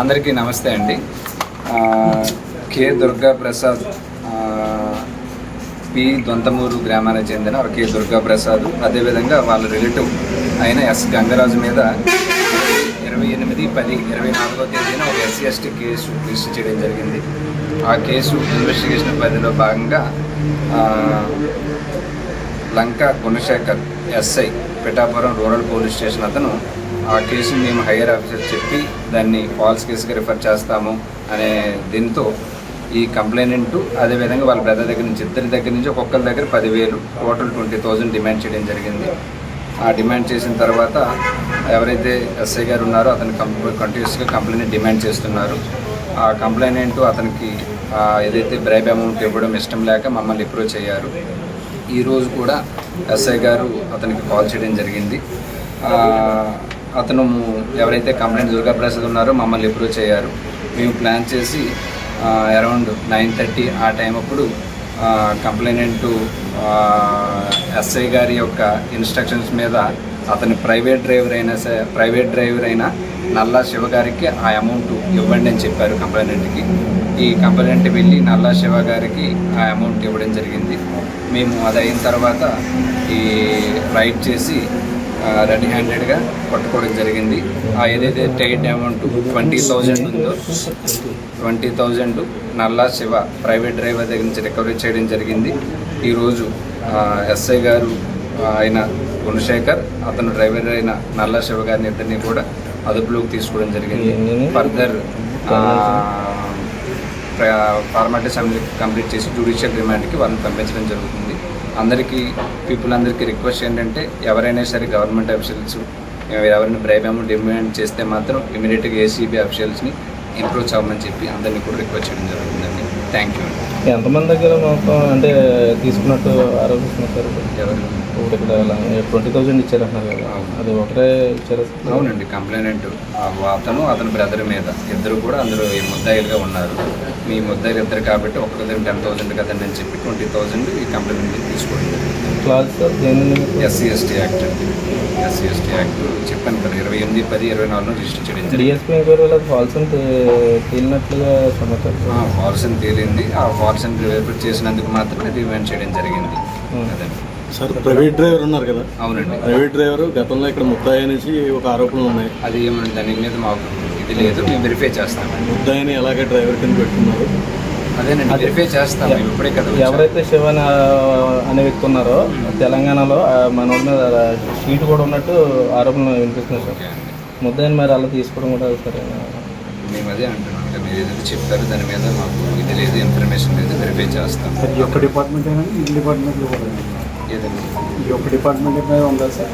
అందరికీ నమస్తే అండి. కె దుర్గా ప్రసాద్ పి దొంతమూరు గ్రామానికి చెందిన కె దుర్గా ప్రసాద్. అదేవిధంగా వాళ్ళ రిలేటివ్ అయిన ఎస్ గంగరాజు మీద ఇరవై ఎనిమిది పది ఇరవై నాలుగో తేదీన ఒక ఎస్సీ ఎస్టీ కేసు రిజిస్టర్ చేయడం జరిగింది. ఆ కేసు ఇన్వెస్టిగేషన్ పరిధిలో భాగంగా Lanka Gunasekhar SI Pithapuram rural police station అతను ఆ కేసుని మేము హైయర్ ఆఫీసర్ చెప్పి దాన్ని ఫాల్స్ కేసుగా రిఫర్ చేస్తాము అనే దీంతో ఈ కంప్లైనెంట్ అదేవిధంగా వాళ్ళ బ్రదర్ దగ్గర నుంచి ఇద్దరి దగ్గర నుంచి ఒక్కొక్కరి దగ్గర పదివేలు టోటల్ ట్వంటీ థౌజండ్ డిమాండ్ చేయడం జరిగింది. ఆ డిమాండ్ చేసిన తర్వాత ఎవరైతే ఎస్ఐ గారు ఉన్నారో అతను కంటిన్యూస్గా కంప్లైంట్ డిమాండ్ చేస్తున్నారు. ఆ కంప్లైనెంట్ అతనికి ఏదైతే బ్రైబ్ అమౌంట్ ఇవ్వడం ఇష్టం లేక మమ్మల్ని అప్రోచ్ అయ్యారు. ఈరోజు కూడా ఎస్ఐ గారు అతనికి కాల్ చేయడం జరిగింది. అతను ఎవరైతే కంప్లైంట్ దుర్గా ప్రసాద్ ఉన్నారో మమ్మల్ని అప్రోచ్ అయ్యారు మేము ప్లాన్ చేసి అరౌండ్ నైన్ థర్టీ ఆ టైం అప్పుడు కంప్లైనెంట్ ఎస్ఐ గారి యొక్క ఇన్స్ట్రక్షన్స్ మీద అతని ప్రైవేట్ డ్రైవర్ అయినా సరే ప్రైవేట్ డ్రైవర్ అయినా నల్లా శివ గారికి ఆ అమౌంట్ ఇవ్వండి అని చెప్పారు కంప్లైనెంట్కి ఈ కంప్లైంట్ వెళ్ళి నల్లా శివ గారికి ఆ అమౌంట్ ఇవ్వడం జరిగింది. మేము అది అయిన తర్వాత ఈ రైట్ చేసి రెడీ హ్యాండెడ్గా పట్టుకోవడం జరిగింది. ఆ ఏదైతే టైట్ అమౌంట్ ట్వంటీ థౌజండ్ ఉందో twenty thousand Nalla Shiva private driver దగ్గర నుంచి రికవరీ చేయడం జరిగింది. ఈరోజు ఎస్ఐ గారు ఆయన గుణశేఖర్ అతను డ్రైవర్ అయిన నల్లా శివ గారిని ఇద్దరిని కూడా అదుపులోకి తీసుకోవడం జరిగింది. ఫర్దర్ ఫార్మాలిటీస్ అన్ని కంప్లీట్ చేసి జ్యుడిషియల్ రిమాండ్కి వాళ్ళని పంపించడం జరుగుతుంది. అందరికీ పీపుల్ అందరికీ రిక్వెస్ట్ ఏంటంటే ఎవరైనా సరే గవర్నమెంట్ అఫీషియల్స్ ఎవరైనా బ్రైబ్ అమౌంట్ డిమాండ్ చేస్తే మాత్రం ఇమీడియట్గా ఏసీబీ అఫీషియల్స్ని ఇంప్రూవ్ అవ్వమని చెప్పి అందరినీ కూడా రిక్వెస్ట్ చేయడం జరుగుతుందండి. థ్యాంక్ యూ అండి. ఎంతమంది దగ్గర మొత్తం అంటే తీసుకున్నట్టు ఆరోపిస్తున్నారు సార్? ఇప్పుడు ఇక్కడ ట్వంటీ థౌజండ్ ఇచ్చారంటున్నారు కదా. అది ఒకటే ఇచ్చారా? అవునండి కంప్లైనెంట్ అతను అతని బ్రదర్ మీద. ఇద్దరు కూడా అందులో ఈ ముద్దాయిలుగా ఉన్నారు. మీ ముద్దాయిలు ఇద్దరు కాబట్టి ఒక్కొక్కరు టెన్ థౌసండ్ కదండి అని చెప్పి ట్వంటీ థౌసండ్ ఈ కంప్లైంట్ తీసుకోవడం class sir? SC ST act అండి ఎస్సీ ఎస్టీ యాక్ట్ చెప్పాను కదా ఇరవై ఎనిమిది పది ఇరవై నాలుగులో రిజిస్టర్ చేయడం డిఎస్పీ ఎంక్వైరీలో ఫాల్స్ అని తేలినట్లుగా సమాచారం సార్. ఫాల్సన్ తేలింది. ఆ ఫాల్సన్ రివర్ట్ చేసినందుకు మాత్రమే రిమాండ్ చేయడం జరిగింది. Hmm. అదండి సార్ ప్రైవేట్ డ్రైవర్ ఉన్నారు కదా? అవునండి. ప్రైవేట్ డ్రైవర్ గతంలో ఇక్కడ ముద్దాయి అనేసి ఒక ఆరోపణలు ఉన్నాయి. అది ఏమంటే దాని మీద మాకు ఇది లేదు మేము వెరిఫై చేస్తామండి ముద్దాయిని ఎలాగే డ్రైవర్ కింద పెట్టుకున్నారు? అదేనండి వెరిఫై చేస్తాం మేము ఇప్పుడే కదా. ఎవరైతే శివన్ అనే వ్యక్తి ఉన్నారో తెలంగాణలో ఆ, మన ఊరి మీద షీట్ కూడా ఉన్నట్టు ఆరోపణలు వినిపిస్తుంది సార్. ముద్దాయిని మరి అలా తీసుకోవడం కూడా సరే. మేము అదే అంటున్నాం. కదా మీరు ఏదైతే చెప్తారో దాని మీద మాకు ఇది లేదు ఇన్ఫర్మేషన్ లేదు వెరిఫై చేస్తాం. సార్ ఈ ఒక్క డిపార్ట్మెంట్ ఈ డిపార్ట్మెంట్లో కూడా ఏదండి? ఈ ఒక్క డిపార్ట్మెంట్ మీద ఉందా సార్?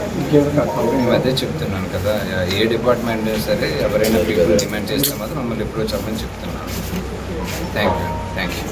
మేము అదే చెప్తున్నాను కదా ఏ డిపార్ట్మెంట్ సరే ఎవరైనా డిమాండ్ చేస్తే మాత్రం మమ్మల్ని ఎప్పుడో చెప్పని చెప్తున్నాను. Thank you thank you